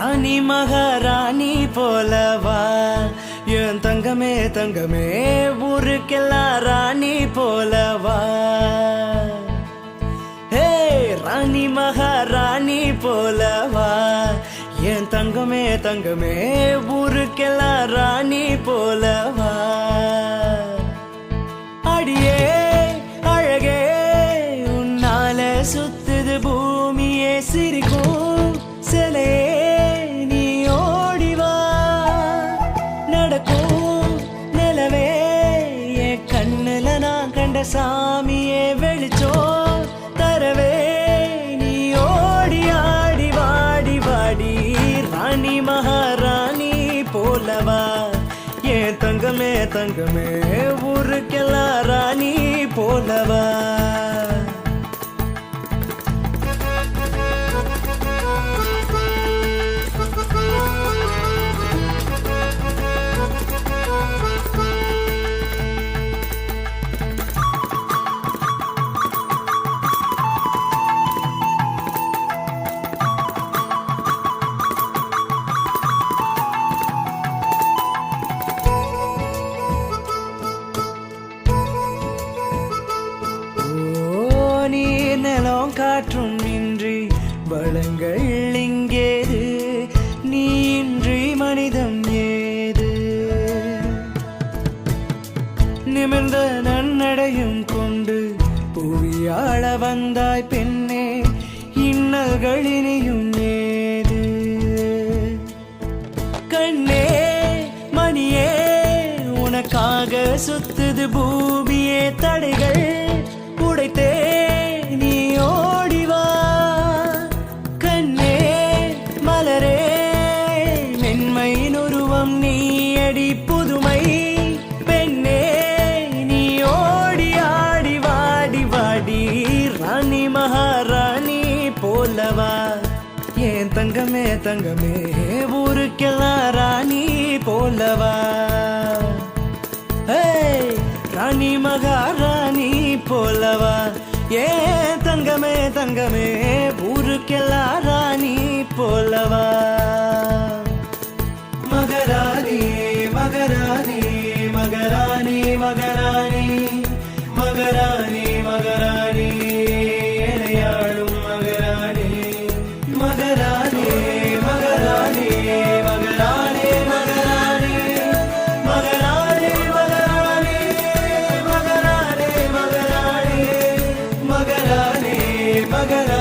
ராணி மகாராணி போலவா? என் தங்கமே தங்கமே ஊருக்கெல்லாம் ராணி போலவா? ஹே ராணி மகாராணி போலவா? என் தங்கமே தங்கமே ஊருக்கெல்லாம் ராணி போலவா? அடியே அழகே உன்னால சுத்துது பூமியே சிரிக்கும் சாமியே வெளிச்சோ தரவே நீ ஓடி ஆடி வாடி வாடி ராணி மகாராணி போலவா? என் தங்கமே தங்கமே ஊருக்கெல்லாம் ராணி போலவா? நீர் காற்றும் இன்றி வளங்கள் இங்கேது நீ இன்றி மனிதம் ஏது? நிமிர்ந்த நன்னடையும் கொண்டு புவியாள வந்தாய் பெண்ணே இன்னல்கள் இனியும் ஏது? கண்ணே மணியே உனக்காக சுத்துது பூமியே தடைகள். நீடி புதுமை பெண்ணே நீ ஓடி ஆடி வாடி வாடி ராணி மகாராணி போலவா? ஏன் தங்கமே தங்கமே ஊருக்கெல்லாம் ராணி போலவா? ராணி மகாராணி போலவா? ஏன் தங்கமே தங்கமே ஊருக்கெல்லாம் ராணி போலவா? मगरा मगरा मगराणि मगराणि मगरा मगराणि मगरा मगराणि मगरा मगरा